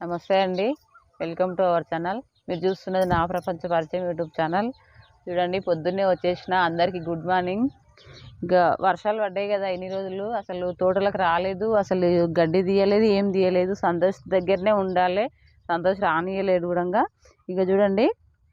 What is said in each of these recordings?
నమస్తే అండి. Welcome to our channel. మీరు చూస్తున్నది నా ప్రపంచ పరిచయం యూట్యూబ్ ఛానల్. చూడండి పొద్దున్నే వచ్చేసిన అందరికీ గుడ్ మార్నింగ్. ఇంకా వర్షాలు పడ్డాయి కదా ఇన్ని రోజులు. అసలు తోటలకు రాలేదు. అసలు గడ్డి తీయలేదు ఏం తీయలేదు. సంతోష్ దగ్గరనే ఉండాలి. సంతోష్ రానియలేడు కూడా ఇక చూడండి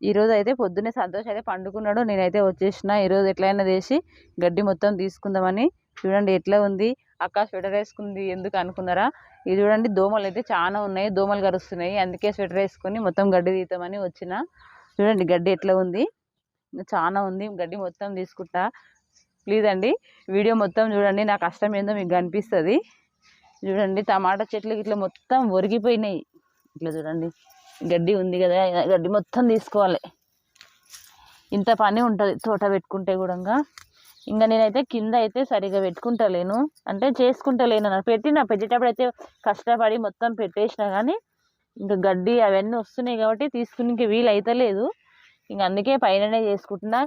ఈరోజు అయితే పొద్దున్నే సంతోష్ అయితే పండుకున్నాడు. నేనైతే వచ్చేసిన. ఈరోజు ఎట్లయినా చేసి గడ్డి మొత్తం తీసుకుందామని. చూడండి ఎట్లా ఉంది? అక్క స్వెటర్ వేసుకుంది ఎందుకు అనుకున్నారా? ఇది చూడండి దోమలు అయితే చాలా ఉన్నాయి దోమలు కరుస్తున్నాయి. అందుకే స్వెటర్ వేసుకొని మొత్తం గడ్డి తీద్దామని వచ్చిన. చూడండి గడ్డి ఎట్లా ఉంది? చాలా ఉంది గడ్డి మొత్తం తీసుకుంటా. ప్లీజ్ అండి వీడియో మొత్తం చూడండి నా కష్టం ఏందో మీకు కనిపిస్తుంది. చూడండి టమాటా చెట్లు ఇట్లా మొత్తం ఒరిగిపోయినాయి. ఇట్లా చూడండి గడ్డి ఉంది కదా గడ్డి మొత్తం తీసుకోవాలి. ఇంత పని ఉంటుంది తోట పెట్టుకుంటే కూడా ఇంకా నేనైతే కింద అయితే సరిగా పెట్టుకుంటలేను. అంటే చేసుకుంటలేను అన్నమాట పెట్టిన పెట్టేటప్పుడు అయితే కష్టపడి మొత్తం పెట్టేసిన కానీ ఇంకా గడ్డి అవన్నీ వస్తున్నాయి కాబట్టి తీసుకునే వీలు అవుతలేదు ఇంక అందుకే పైననే చేసుకుంటున్నా.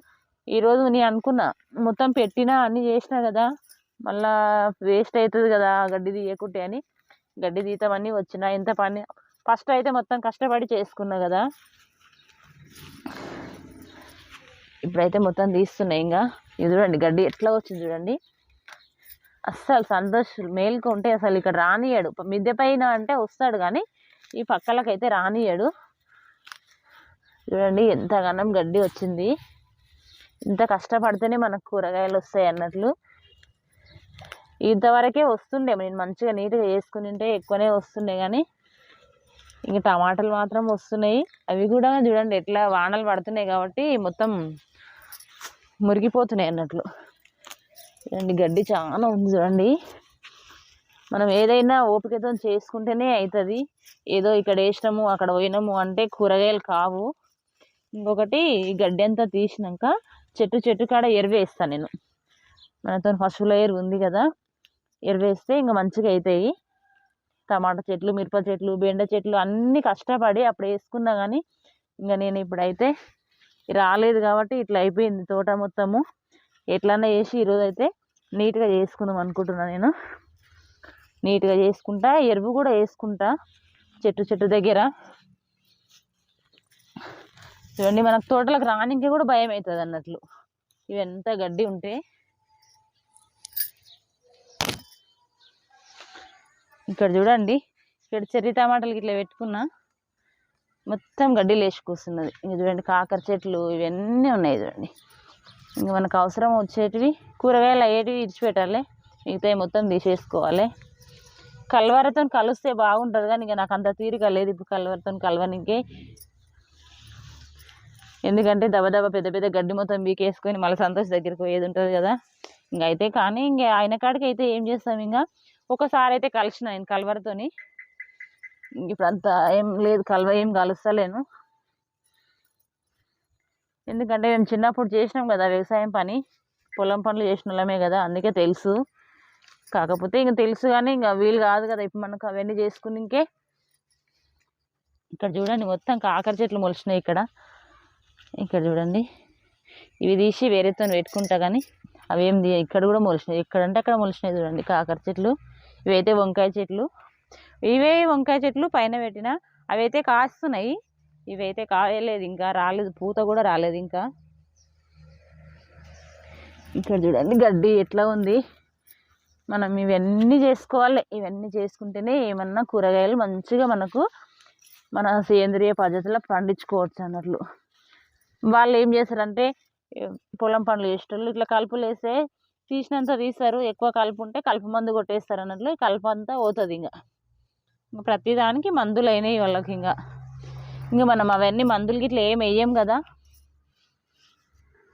ఈరోజు నేను అనుకున్నా మొత్తం పెట్టినా అన్నీ చేసినా కదా మళ్ళా వేస్ట్ అవుతుంది కదా గడ్డి తీయకుంటే అని. గడ్డి తీతామని వచ్చిన ఎంత పని ఫస్ట్ అయితే మొత్తం కష్టపడి చేసుకున్నా కదా. ఇప్పుడైతే మొత్తం తీస్తున్నాయి ఇంకా. ఇది చూడండి గడ్డి ఎట్లా వచ్చింది చూడండి. అస్సలు సంతోష్ మేలుకు ఉంటే అసలు ఇక్కడ రానియాడు మిద్దె పైన అంటే వస్తాడు కానీ ఈ పక్కలకైతే రానియాడు చూడండి ఎంతగానం గడ్డి వచ్చింది. ఇంత కష్టపడితేనే మనకు కూరగాయలు వస్తాయి అన్నట్లు. ఇంతవరకే వస్తుండే నేను మంచిగా నీట్గా చేసుకుని ఉంటే ఎక్కువనే వస్తుండే కానీ ఇంక టమాటాలు మాత్రం వస్తున్నాయి. అవి కూడా చూడండి ఎట్లా వానలు పడుతున్నాయి కాబట్టి మొత్తం మురిగిపోతున్నాయి అన్నట్లు. చూడండి గడ్డి చాలా ఉంది చూడండి. మనం ఏదైనా ఓపికతో చేసుకుంటేనే అవుతుంది ఏదో ఇక్కడ వేసినాము అక్కడ పోయినాము అంటే కూరగాయలు కావు. ఇంకొకటి ఈ గడ్డి అంతా తీసినాక చెట్టు చెట్టు కాడ ఎరువేస్తాను నేను. మనతో పశువుల ఎరువు ఉంది కదా ఎరువేస్తే ఇంకా మంచిగా అవుతాయి టమాటా చెట్లు మిరప చెట్లు బెండ చెట్లు అన్నీ కష్టపడి అప్పుడు వేసుకున్నా కానీ ఇంకా నేను ఇప్పుడైతే రాలేదు కాబట్టి ఇట్లా అయిపోయింది తోట మొత్తము. ఎట్లన్నా చేసి ఈరోజు అయితే నీట్గా చేసుకుందాం అనుకుంటున్నా నేను. నీట్గా చేసుకుంటా ఎరువు కూడా వేసుకుంటా చెట్టు చెట్టు దగ్గర. చూడండి మనకు తోటలకు రానికి కూడా భయం అవుతుంది అన్నట్లు. ఇవి ఎంత గడ్డి ఉంటే. ఇక్కడ చూడండి ఇక్కడ చెర్రీ టమాటాలు ఇట్లా పెట్టుకున్నా. మొత్తం గడ్డి లేచి కూస్తున్నది ఇంక చూడండి కాకర చెట్లు ఇవన్నీ ఉన్నాయి చూడండి. ఇంక మనకు అవసరం వచ్చేటివి కూరగాయలు అయ్యేటివి ఇడిచిపెట్టాలి మిగతాయి మొత్తం తీసేసుకోవాలి. కల్వరతో కలిస్తే బాగుంటుంది కానీ ఇక నాకు అంత తీరిక లేదు ఇప్పుడు కల్వరతో కలవనికే. ఎందుకంటే దబ పెద్ద పెద్ద గడ్డి మొత్తం బీకేసుకొని మళ్ళీ సంతోష్ దగ్గరికి పోయేది ఉంటుంది కదా. ఇంక అయితే కానీ ఇంక ఆయన కాడికి అయితే ఏం చేస్తాం ఇంకా? ఒకసారి అయితే కలిసిన నేను కలవరతోని. ఇప్పుడు అంత ఏం లేదు కలవ ఏం కలుస్తలేను. ఎందుకంటే మేము చిన్నప్పుడు చేసినాం కదా వ్యవసాయం పని పొలం పనులు చేసిన వాళ్ళమే కదా అందుకే తెలుసు. కాకపోతే ఇంక తెలుసు కానీ ఇంకా వీలు కాదు కదా ఇప్పుడు మనకు అవన్నీ చేసుకుని ఇంకే ఇక్కడ చూడండి మొత్తం కాకర చెట్లు మొలిచినాయి ఇక్కడ. ఇక్కడ చూడండి ఇవి తీసి వేరేతో పెట్టుకుంటా కానీ అవి ఏం ఇక్కడ కూడా మొలిచినాయి. ఎక్కడంటే అక్కడ మొలిచినాయి చూడండి కాకర చెట్లు. ఇవైతే వంకాయ చెట్లు. ఇవే వంకాయ చెట్లు పైన పెట్టిన. అవైతే కాస్తున్నాయి. ఇవైతే కాయలేదు ఇంకా రాలేదు. పూత కూడా రాలేదు ఇంకా. ఇక్కడ చూడండి గడ్డి ఎట్లా ఉంది. మనం ఇవన్నీ చేసుకోవాలి. ఇవన్నీ చేసుకుంటేనే ఏమన్నా కూరగాయలు మంచిగా మనకు మన సేంద్రియ పద్ధతిలో పండించుకోవచ్చు అన్నట్లు. వాళ్ళు ఏం చేస్తారంటే పొలం పనులు చేసేటోళ్ళు ఇట్లా కలుపులు వేస్తే తీసినంత తీస్తారు. ఎక్కువ కలుపు ఉంటే కలుపు మందు కొట్టేస్తారు అన్నట్లు. కలుపు అంతా పోతుంది ఇంకా. ప్రతిదానికి మందులు అయినాయి వాళ్ళకి ఇంకా ఇంకా మనం అవన్నీ మందులు గిట్లా ఏం వేయం కదా?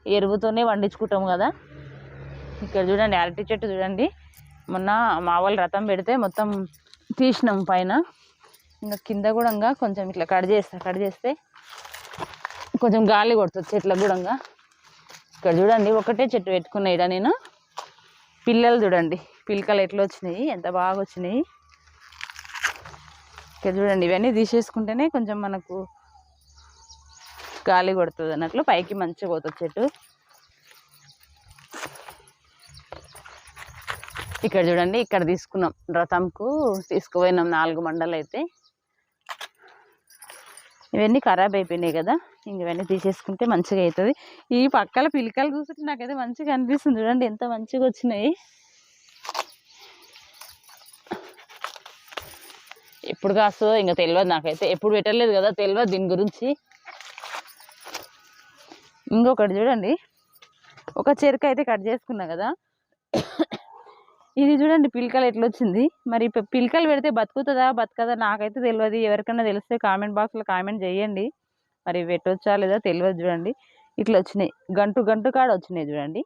ఎరువుతోనే పండించుకుంటాం కదా? ఇక్కడ చూడండి అరటి చెట్టు చూడండి. మొన్న మా వాళ్ళు రథం పెడితే మొత్తం తీసినాం పైన. ఇంకా కింద కూడా ఇంకా కొంచెం ఇట్లా కట్ చేస్తా కట్ చేస్తే కొంచెం గాలి కొడుతుంది చెట్లకు కూడా ఇక్కడ చూడండి ఒకటే చెట్టు పెట్టుకున్నా నేను. పిల్లలు చూడండి పిలకలు ఎట్లా వచ్చినాయి ఎంత బాగా వచ్చినాయి. ఇక్కడ చూడండి ఇవన్నీ తీసేసుకుంటేనే కొంచెం మనకు గాలి కొడుతుంది అన్నట్లు పైకి మంచిగా పోతుంది చెట్టు. ఇక్కడ చూడండి ఇక్కడ తీసుకున్నాం రథంకు తీసుకుపోయినాం నాలుగు మండలు అయితే. ఇవన్నీ ఖరాబ్ అయిపోయినాయి కదా ఇంక ఇవన్నీ తీసేసుకుంటే మంచిగా అవుతుంది. ఈ పక్కల పిలికలు చూస్తుంటే నాకైతే మంచిగా అనిపిస్తుంది. చూడండి ఎంత మంచిగా వచ్చినాయి. ఎప్పుడు కాస్తుందో ఇంకా తెలియదు నాకైతే. ఎప్పుడు పెట్టలేదు కదా తెలియదు దీని గురించి. ఇంకొకటి చూడండి. ఒక చెరుకు అయితే కట్ చేసుకున్నా కదా. ఇది చూడండి పిలకలు ఎట్లా వచ్చింది మరి పిలకలు పెడితే బతుకుతుందా బతకదా నాకైతే తెలియదు ఎవరికైనా తెలిస్తే కామెంట్ బాక్స్లో కామెంట్ చేయండి. మరి పెట్టొచ్చా లేదా తెలియదు చూడండి. ఇట్లా వచ్చినాయి గంటు గంటు కాడ వచ్చినాయి చూడండి.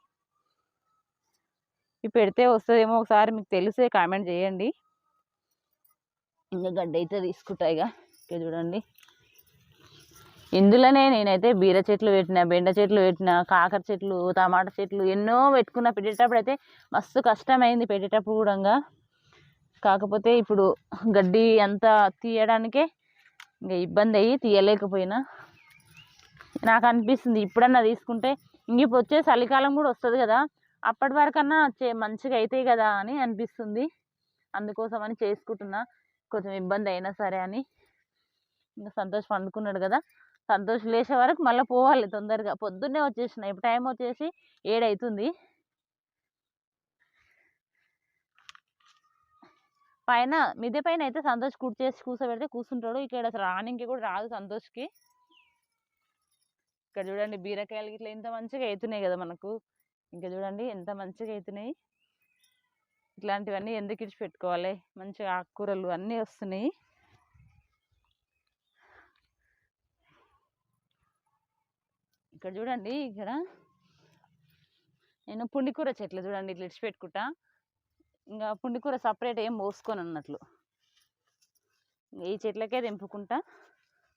ఇవి పెడితే వస్తుందేమో ఒకసారి మీకు తెలిసే కామెంట్ చేయండి. ఇంకా గడ్డ అయితే తీసుకుంటాయి ఇక. ఇక్కడ చూడండి. ఇందులోనే నేనైతే బీర చెట్లు పెట్టిన బెండ చెట్లు పెట్టిన కాకర చెట్లు టమాటా చెట్లు ఎన్నో పెట్టుకున్న. పెట్టేటప్పుడు అయితే మస్తు కష్టమైంది పెట్టేటప్పుడు కూడా కాకపోతే ఇప్పుడు గడ్డి అంతా తీయడానికే ఇంకా ఇబ్బంది అయ్యి తీయలేకపోయినా. నాకు అనిపిస్తుంది ఇప్పుడన్నా తీసుకుంటే ఇంక ఇప్పుడు వచ్చే చలికాలం కూడా వస్తుంది కదా. అప్పటి వరకన్నా చే- మంచిగా అవుతాయి కదా అని అనిపిస్తుంది. అందుకోసమని చేసుకుంటున్నా. కొంచెం ఇబ్బంది అయినా సరే అని ఇంకా సంతోష్ పండుకున్నాడు కదా. సంతోష్ లేచే వరకు మళ్ళీ పోవాలి తొందరగా. పొద్దున్నే వచ్చేసిన ఇప్పుడు టైం వచ్చేసి ఏడవుతుంది పైన మిద్దె పైన అయితే సంతోష్ కుర్చేసి కూర్చోబెడితే కూర్చుంటాడు. ఇక్కడ అసలు రానికి కూడా రాదు సంతోష్కి. ఇక్కడ చూడండి బీరకాయలు ఇట్లా ఎంత మంచిగా అవుతున్నాయి కదా మనకు. ఇంకా చూడండి ఎంత మంచిగా అవుతున్నాయి ఇట్లాంటివన్నీ ఎందుకు ఇడిచి పెట్టుకోవాలి? మంచిగా ఆకుకూరలు అన్నీ వస్తున్నాయి. ఇక్కడ చూడండి ఇక్కడ నేను పుండికూర చెట్లు చూడండి ఇట్లా ఇడిచిపెట్టుకుంటా ఇంకా పుండికూర సపరేట్ ఏం పోసుకొని అన్నట్లు. ఈ చెట్లకే తెంపుకుంటా.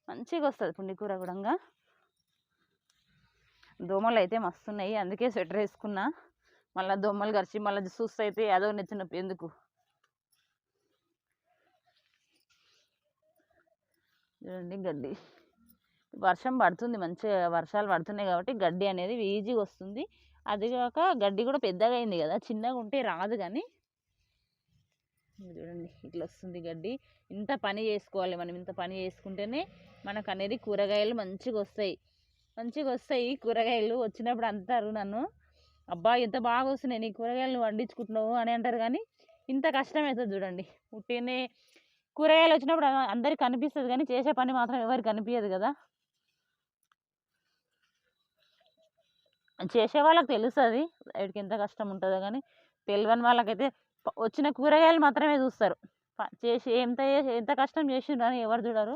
మంచిగా వస్తుంది పుండికూర కూడా దోమలు అయితే మస్తున్నాయి అందుకే స్వెటర్ వేసుకున్నా. మళ్ళీ దోమలు గరిచి మళ్ళీ చూస్తే అయితే ఏదో నచ్చిన ఎందుకు? చూడండి గడ్డి. వర్షం పడుతుంది మంచిగా వర్షాలు పడుతున్నాయి కాబట్టి గడ్డి అనేది ఈజీగా వస్తుంది. అది కాక గడ్డి కూడా పెద్దగా అయింది కదా చిన్నగా ఉంటే రాదు కానీ. చూడండి ఇట్లా వస్తుంది గడ్డి. ఇంత పని చేసుకోవాలి మనం ఇంత పని చేసుకుంటేనే మనకు అనేది కూరగాయలు మంచిగా వస్తాయి. మంచిగా వస్తాయి కూరగాయలు. వచ్చినప్పుడు అంటారు నన్ను. అబ్బా! ఎంత బాగా వస్తున్నాయి నీ కూరగాయలు వండించుకుంటున్నావు అని అంటారు కానీ ఇంత కష్టం అవుతుంది చూడండి. ఉట్టినే కూరగాయలు వచ్చినప్పుడు అందరికి కనిపిస్తుంది కానీ చేసే పని మాత్రం ఎవరికి కనిపించదు కదా. చేసే వాళ్ళకి తెలుస్తుంది వీటికి ఎంత కష్టం ఉంటుందో కానీ తెలియని వాళ్ళకైతే వచ్చిన కూరగాయలు మాత్రమే చూస్తారు. చేసి ఎంత చేసి ఎంత కష్టం చేసిండ్రు అని ఎవరు చూడరు.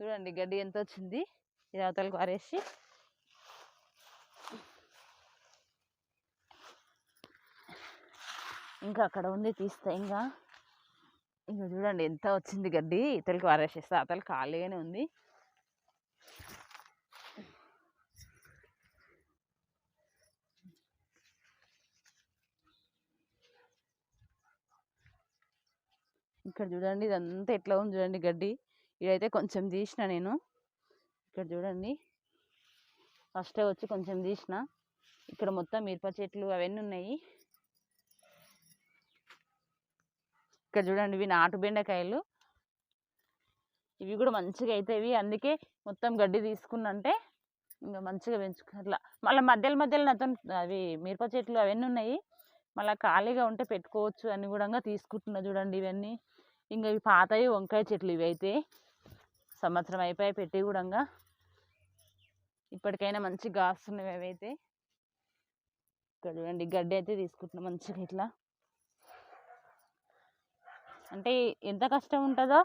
చూడండి గడ్డి ఎంత వచ్చింది ఇది అవతలకు పారేసి ఇంకా అక్కడ ఉంది తీస్తా ఇంకా. ఇంకా చూడండి ఎంత వచ్చింది గడ్డి? ఇతలకి పారేసేస్తా అతలు ఖాళీగానే ఉంది. ఇక్కడ చూడండి ఇదంతా ఎట్లా ఉంది చూడండి గడ్డి. ఇదైతే కొంచెం తీసిన నేను. ఇక్కడ చూడండి. ఫస్టే వచ్చి కొంచెం తీసిన. ఇక్కడ మొత్తం మిరప చెట్లు అవన్నీ ఉన్నాయి. ఇక్కడ చూడండి ఇవి నాటు బెండకాయలు. ఇవి కూడా మంచిగా అవుతాయి అందుకే మొత్తం గడ్డి తీసుకున్నంటే ఇంకా మంచిగా పెంచుకు అట్లా. మళ్ళీ మధ్యలో మధ్యలో నాతో అవి మిరప చెట్లు అవన్నీ ఉన్నాయి. మళ్ళీ ఖాళీగా ఉంటే పెట్టుకోవచ్చు అని కూడా తీసుకుంటున్నా చూడండి ఇవన్నీ. ఇంకా ఇవి పాతవి వంకాయ చెట్లు ఇవి అయితే సంవత్సరం అయిపోయి పెట్టి కూడా ఇప్పటికైనా మంచి కాస్తున్నాయి అవి అయితే ఇక్కడ చూడండి గడ్డి అయితే తీసుకుంటున్నాం మంచిగా ఇట్లా. అంటే ఎంత కష్టం ఉంటుందో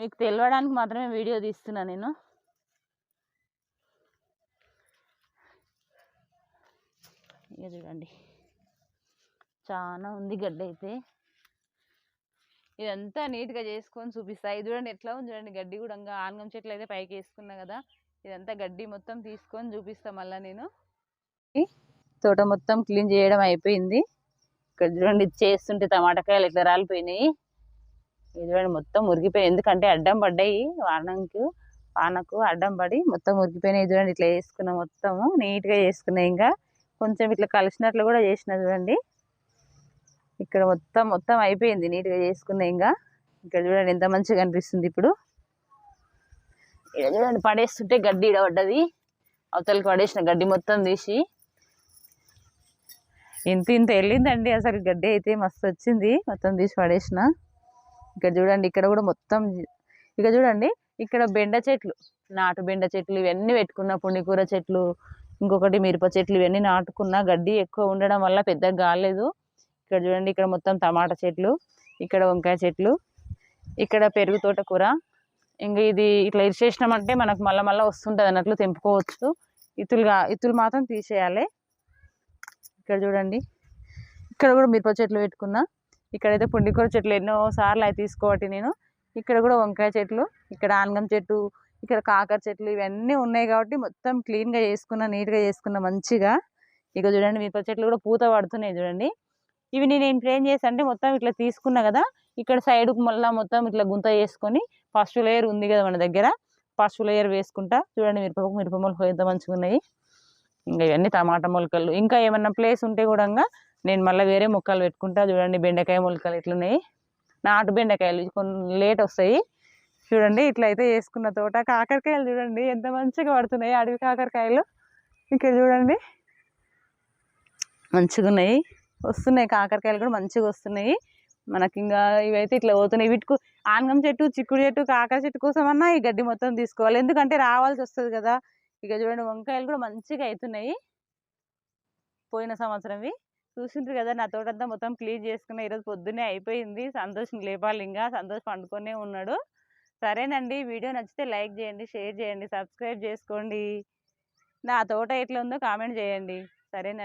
మీకు తెలియడానికి మాత్రమే వీడియో తీస్తున్నా నేను. ఇక చూడండి. చాలా ఉంది గడ్డి అయితే ఇదంతా నీట్గా చేసుకొని చూపిస్తా. ఇది చూడండి ఎట్లా ఉంది చూడండి. గడ్డి కూడా ఇంకా ఆనగం చెట్లు అయితే పైకి వేసుకున్నా కదా ఇదంతా గడ్డి మొత్తం తీసుకొని చూపిస్తా మళ్ళీ నేను. తోట మొత్తం క్లీన్ చేయడం అయిపోయింది. ఇక్కడ చూడండి చేస్తుంటే టమాటకాయలు ఇట్లా రాలిపోయినాయి. ఇది చూడండి మొత్తం మురిగిపోయి ఎందుకంటే అడ్డం పడ్డాయి వానకు వానకు అడ్డం పడి మొత్తం మురిగిపోయినాయి. చూడండి ఇట్లా వేసుకున్నా మొత్తము నీట్గా చేసుకున్నాయి ఇంకా. కొంచెం ఇట్లా కలిసినట్లు కూడా చేసిన చూడండి. ఇక్కడ మొత్తం మొత్తం అయిపోయింది నీట్గా చేసుకున్నా ఇంకా. ఇక్కడ చూడండి ఎంత మంచిగా అనిపిస్తుంది ఇప్పుడు. ఇక్కడ చూడండి పడేస్తుంటే గడ్డి ఈడ పడ్డది అవతలకి పడేసిన గడ్డి మొత్తం తీసి. ఇంత ఇంత వెళ్ళిందండి అసలు గడ్డి అయితే మస్తు వచ్చింది. మొత్తం తీసి పడేసిన. ఇక్కడ చూడండి ఇక్కడ కూడా మొత్తం ఇక చూడండి ఇక్కడ బెండ చెట్లు నాటు బెండ చెట్లు ఇవన్నీ పెట్టుకున్న పుండికూర చెట్లు ఇంకొకటి మిరప చెట్లు ఇవన్నీ నాటుకున్న గడ్డి ఎక్కువ ఉండడం వల్ల పెద్దగా కాలేదు ఇక్కడ చూడండి ఇక్కడ మొత్తం టమాటా చెట్లు ఇక్కడ వంకాయ చెట్లు ఇక్కడ పెరుగు తోటకూర ఇంకా ఇది ఇట్లా ఇరిచేసినామంటే మనకు మళ్ళీ మళ్ళీ వస్తుంటుంది అన్నట్లు తెంపుకోవచ్చు. ఇతులుగా ఇతులు మాత్రం తీసేయాలి. ఇక్కడ చూడండి ఇక్కడ కూడా మిరప చెట్లు పెట్టుకున్నా. ఇక్కడైతే పుండికూర చెట్లు ఎన్నో సార్లు అవి తీసుకోబట్టి నేను. ఇక్కడ కూడా వంకాయ చెట్లు ఇక్కడ ఆనగం చెట్టు ఇక్కడ కాకర చెట్లు ఇవన్నీ ఉన్నాయి కాబట్టి మొత్తం క్లీన్గా చేసుకున్నా నీట్గా చేసుకున్నా మంచిగా. ఇక చూడండి మిరప చెట్లు కూడా పూత పడుతున్నాయి చూడండి. ఇవి నేను ఇప్పుడు ఏం చేసా అంటే మొత్తం ఇట్లా తీసుకున్నా కదా ఇక్కడ సైడ్కు మళ్ళీ మొత్తం ఇట్లా గుంత చేసుకొని ఫస్ట్ లేయర్ ఉంది కదా మన దగ్గర ఫస్ట్ లేయర్ వేసుకుంటా. చూడండి మిరప మిరప మొలకలు ఎంత మంచిగా ఉన్నాయి. ఇంకా ఇవన్నీ టమాటా మొలకలు. ఇంకా ఏమన్నా ప్లేస్ ఉంటే కూడా నేను మళ్ళీ వేరే మొక్కలు పెట్టుకుంటా. చూడండి బెండకాయ మొలకలు ఇట్లున్నాయి నాటు బెండకాయలు కొన్ని లేట్ వస్తాయి. చూడండి ఇట్లా అయితే వేసుకున్న తోట. కాకరకాయలు చూడండి ఎంత మంచిగా పడుతున్నాయి. అడవి కాకరకాయలు. ఇక్కడ చూడండి. మంచిగా ఉన్నాయి వస్తున్నాయి. కాకరకాయలు కూడా మంచిగా వస్తున్నాయి. మనకి ఇంకా ఇవైతే ఇట్లా పోతున్నాయి. వీటికి ఆనగం చెట్టు చిక్కుడు చెట్టు కాకర చెట్టు కోసం అన్నా ఈ గడ్డి మొత్తం తీసుకోవాలి. ఎందుకంటే రావాల్సి వస్తుంది కదా. ఇక చూడండి వంకాయలు కూడా మంచిగా అవుతున్నాయి పోయిన సంవత్సరంవి. చూసింటారు కదా నా తోటంతా మొత్తం క్లీన్ చేసుకున్న ఈరోజు పొద్దున్నే అయిపోయింది. సంతోషం లేపాలి ఇంకా. సంతోష్ పండుకొనే ఉన్నాడు. సరేనండి వీడియో నచ్చితే లైక్ చేయండి షేర్ చేయండి సబ్స్క్రైబ్ చేసుకోండి. నా తోట ఎట్లా ఉందో కామెంట్ చేయండి. సరేనండి.